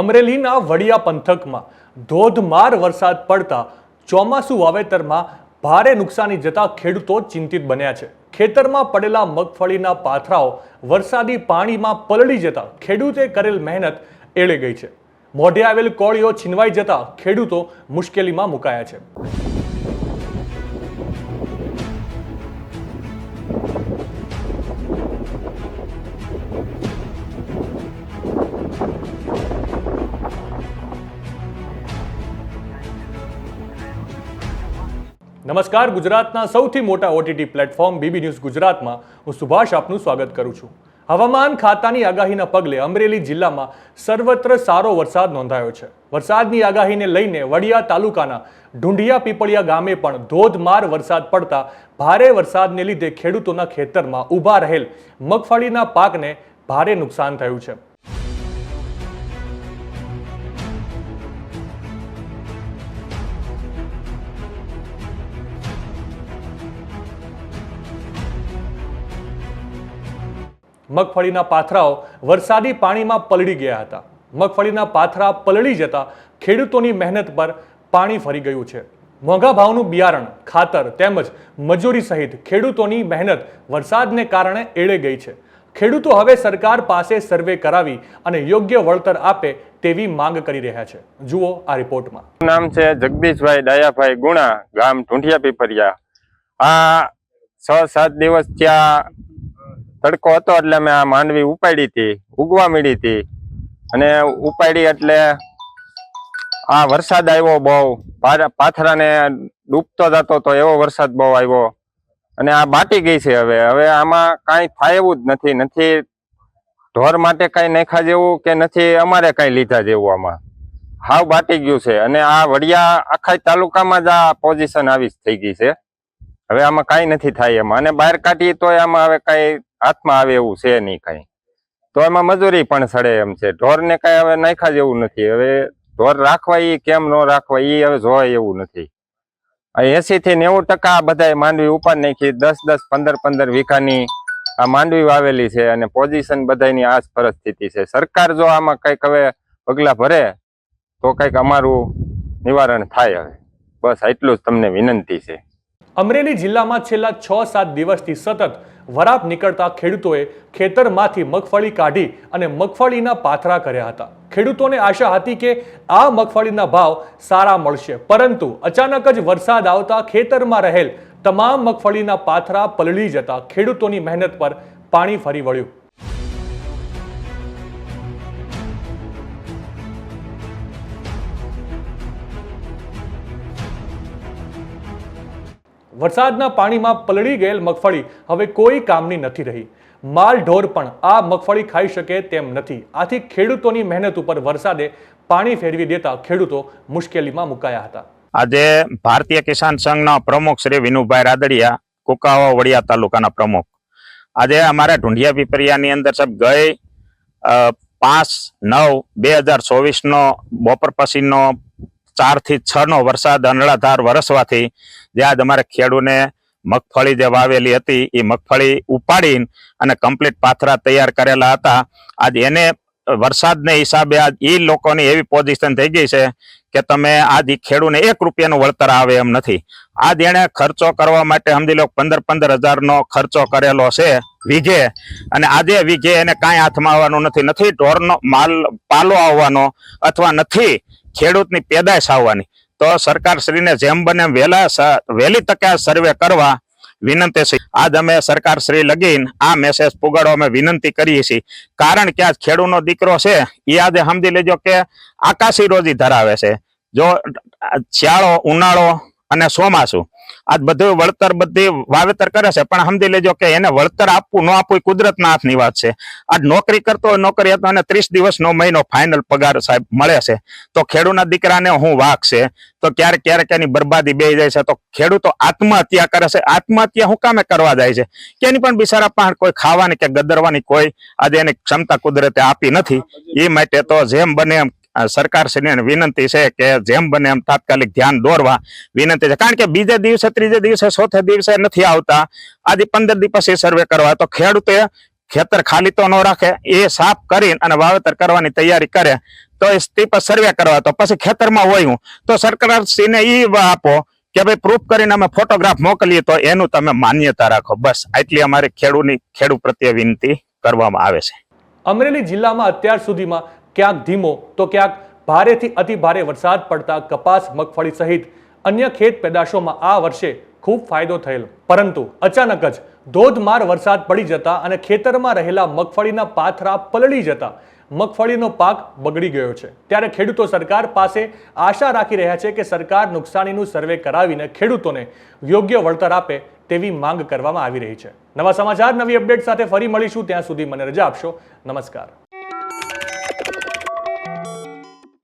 અમરેલીના વડિયા પંથકમાં ધોધમાર વરસાદ પડતા ચોમાસું વાવેતરમાં ભારે નુકસાની જતા ખેડૂતો ચિંતિત બન્યા છે. ખેતરમાં પડેલા મગફળીના પાથરાઓ વરસાદી પાણીમાં પલળી જતા ખેડૂતે કરેલ મહેનત એળે ગઈ છે. મોઢે આવેલ કોળીઓ છીનવાઈ જતા ખેડૂતો મુશ્કેલીમાં મુકાયા છે. નમસ્કાર, ગુજરાતના સૌથી મોટા ઓટીટી પ્લેટફોર્મ બીબી ન્યૂઝ ગુજરાતમાં હું સુભાષ આપનું સ્વાગત કરું છું. હવામાન ખાતાની આગાહીના પગલે અમરેલી જિલ્લામાં સર્વત્ર સારો વરસાદ નોંધાયો છે. વરસાદની આગાહીને લઈને વડિયા તાલુકાના ઢુંઢિયા પીપળિયા ગામે પણ ધોધમાર વરસાદ પડતા ભારે વરસાદને લીધે ખેડૂતોના ખેતરમાં ઊભા રહેલ મગફળીના પાકને ભારે નુકસાન થયું છે. મગફળીના પાથરાઓ વરસાદી પાણીમાં પલળી ગયા હતા. મગફળીના પાથરા પલળી જતા ખેડૂતોની મહેનત પર પાણી ફરી ગયું છે. મોંઘા ભાવનું બિયારણ, ખાતર તેમજ મજૂરી સહિત ખેડૂતોની મહેનત વરસાદને કારણે એળે ગઈ છે. ખેડૂતો હવે સરકાર પાસે સર્વે કરાવી અને યોગ્ય વળતર આપે તેવી માંગ કરી રહ્યા છે. જુઓ આ રિપોર્ટમાં. નામ છે જગદીશભાઈ દયાભાઈ ગુણા, ગામ ઢૂંઢિયા પીપરિયા. આ છ સાત દિવસ ત્યાં તડકો હતો એટલે મેં આ માંડવી ઉપાડી હતી, ઉગવા મળી હતી. અને ઉપાડી એટલે આ વરસાદ આવ્યો બહુ. પાથરાને ડૂબતો જતો તો એવો વરસાદ બહુ આવ્યો. અને આ બાટી ગઈ છે હવે. હવે આમાં કાંઈ થાય એવું જ નથી. નથી ઢોર માટે કાંઈ નાખ્યા જેવું કે નથી અમારે કાંઈ લીધા જેવું આમાં. હાવ બાટી ગયું છે. અને આ વડિયા આખા તાલુકામાં જ આ પોઝિશન આવી થઈ ગઈ છે. હવે આમાં કાંઈ નથી થાય એમાં. અને બહાર કાઢીએ તો આમાં હવે કાંઈ હાથમાં આવે એવું છે નહીં કાંઈ. તો એમાં મજૂરી પણ સડે એમ છે. ઢોરને કાંઈ હવે નાખ્યા જેવું નથી. હવે ઢોર રાખવા એ કેમ ન રાખવા એ હવે જોવાય એવું નથી. એસી થી નેવું ટકા બધા માંડવી ઉપર નાખી, દસ દસ, પંદર પંદર વીઘાની આ માંડવી વાવેલી છે અને પોઝિશન બધાની આ પરિસ્થિતિ છે. સરકાર જો આમાં કંઈક હવે પગલા ભરે, તો કંઈક અમારું નિવારણ થાય હવે. બસ એટલું જ તમને વિનંતી છે. અમરેલી જિલ્લામાં છેલ્લા છ, સાત દિવસથી સતત વરાપ નીકળતા ખેડૂતોએ ખેતરમાંથી મગફળી કાઢી અને મગફળીના પાથરા કર્યા હતા. ખેડૂતોને આશા હતી કે આ મગફળીના ભાવ સારા મળશે, પરંતુ અચાનક જ વરસાદ આવતા ખેતરમાં રહેલ તમામ મગફળીના પાથરા પલળી જતા ખેડૂતોની મહેનત પર પાણી ફરી વળ્યું. વરસાદના પાણીમાં પલળી ગયેલ મગફળી હવે કોઈ કામની નથી રહી. માલ ઢોર પણ આ મગફળી ખાઈ શકે તેમ નથી. આથી ખેડૂતોની મહેનત ઉપર વરસાદે પાણી ફેરવી દેતા ખેડૂતો મુશ્કેલીમાં મુકાયા હતા. આજે ભારતીય કિસાન સંઘના પ્રમુખ શ્રી વિનુભાઈ રાદડિયા, કુકાવા વડિયા તાલુકાના પ્રમુખ. આજે અમારા ઢુંઢિયા પીપરિયાની અંદર સાહેબ ગઈ પાંચ નવ બે હજાર ચોવીસનો, બપોર પછીનો ચારથી છ નો વરસાદ અનળાધાર વરસવાથી જે આજ અમારે ખેડૂને મગફળી જે વાવેલી હતી, એ મગફળી ઉપાડી અને કમ્પ્લીટ પાથરા તૈયાર કરેલા હતા. આજ એને વરસાદને હિસાબે આજ એ લોકોની એવી પોઝિશન થઈ ગઈ છે કે તમે આજ ખેડૂને એક રૂપિયાનું વળતર આવે એમ નથી. આજ એને ખર્ચો કરવા માટે સમજી લો પંદર પંદર હજારનો ખર્ચો કરેલો છે વીઘે અને આજે વીઘે એને કાંઈ હાથમાં આવવાનું નથી. નથી ઢોરનો માલ પાલો આવવાનો અથવા નથી ખેડૂતની પેદાશ આવવાની. તો સરકાર શ્રીને જેમ બને વહેલા વહેલી તકે સર્વે કરવા વિનંતી છે. આજ અમે સરકારશ્રી લગીન આ મેસેજ પુગાડવા અમે વિનંતી કરીએ છીએ. કારણ કે આ ખેડૂતનો દીકરો છે એ આજે સમજી લેજો કે આકાશી રોજી ધરાવે છે. જો, શિયાળો, ઉનાળો અને ચોમાસું આજ બધું વળતર બધી વાવેતર કરે છે, પણ સમજી લેજો કે એને વળતર આપવું ન આપવું એ કુદરતના હાથની વાત છે. આ નોકરી કરતો હોય, નોકરી હતો અને ત્રીસ દિવસનો મહિનો ફાઇનલ પગાર સાહેબ મળે છે. તો ખેડૂતના દીકરાને હું વાક તો ક્યારેક ક્યારેક એની બરબાદી બે જાય છે. તો ખેડૂતો આત્મહત્યા કરે છે. આત્મહત્યા હું કામે કરવા જાય છે? કે એની પણ બિચારા પણ કોઈ ખાવાની કે ગદરવાની કોઈ આજે એની ક્ષમતા કુદરતે આપી નથી. એ માટે તો જેમ બને એમ સરકાર વિનંતી છે કે જેમ બને એમ તાત્કાલિક ધ્યાન દોરવા. વિનંતી છે. કારણ કે બીજે દિવસે, ત્રીજે દિવસે, ચોથે દિવસે નથી આવતા. આજે પંદર દિવસ પછી સર્વે કરવા. તો ખેડૂતે ખેતર ખાલી તો ન રાખે, એ સાફ કરી અને વાવેતર કરવાની તૈયારી કરે. તો એ સ્ટીપ સર્વે કરવા. તો પછી ખેતરમાં હોય હું. તો સરકારશ્રીને એ આપો કે ભાઈ પ્રૂફ કરીને અમે ફોટોગ્રાફ મોકલીએ તો એનું તમે માન્યતા રાખો. બસ, આટલી અમારે ખેડૂની ખેડૂત પ્રત્યે વિનંતી કરવામાં આવે છે. અમરેલી જિલ્લામાં અત્યાર સુધીમાં ક્યાંક ધીમો તો ક્યાંક ભારેથી અતિ ભારે વરસાદ પડતા કપાસ, મગફળી સહિત અન્ય ખેત પેદાશોમાં આ વર્ષે ખૂબ ફાયદો થયેલો. પરંતુ અચાનક જ ધોધમાર વરસાદ પડી જતા અને ખેતરમાં રહેલા મગફળીના પાથરા પલળી જતા મગફળીનો પાક બગડી ગયો છે. ત્યારે ખેડૂતો સરકાર પાસે આશા રાખી રહ્યા છે કે સરકાર નુકસાનીનું સર્વે કરાવીને ખેડૂતોને યોગ્ય વળતર આપે તેવી માંગ કરવામાં આવી રહી છે. નવા સમાચાર, નવી અપડેટ સાથે ફરી મળીશું. ત્યાં સુધી મને રજા આપશો. નમસ્કાર.